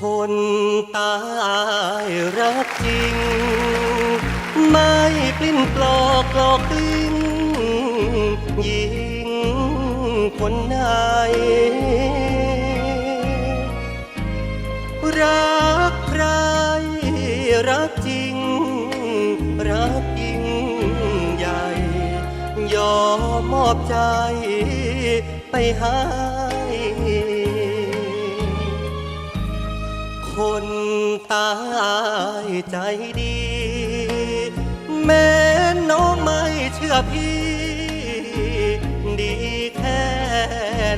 คนตายรักจริง ไม่ปลิ้นปลอกหลอกกลิ้งยิงคนไหนรักใครรักจริง รักยิ่งใหญ่ ยอมมอบใจไปห้ คนตายใจดี แม้น้องไม่เชื่อพี่ ดีแค่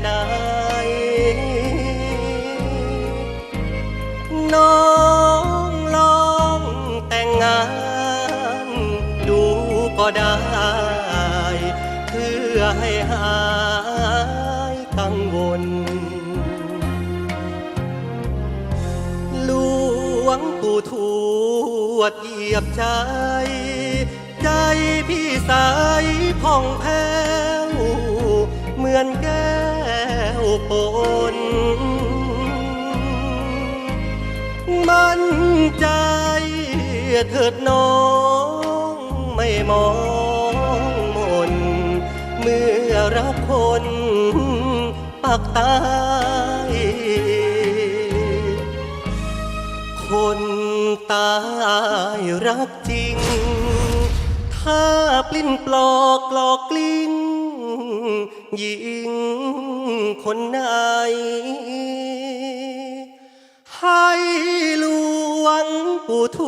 ไหนน้องลองแต่งงาน ดูก็ได้ เพื่อให้หายกังวลหล วงปู่ทวดเหยียบใจ ใจพี่ใสผ่องแผ้วเหมือนแก้วปนมั่นใจเถิดน้องไม่มองมน เมื่อรักคนปากตา ตายรักจริง ถ้าปลิ้นปลอกหลอกกลิ้งยิงคนไหน ให้ลวงปู่ท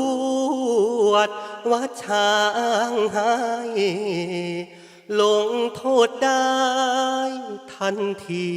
วดวัดช้างให้ลงโทษได้ทันที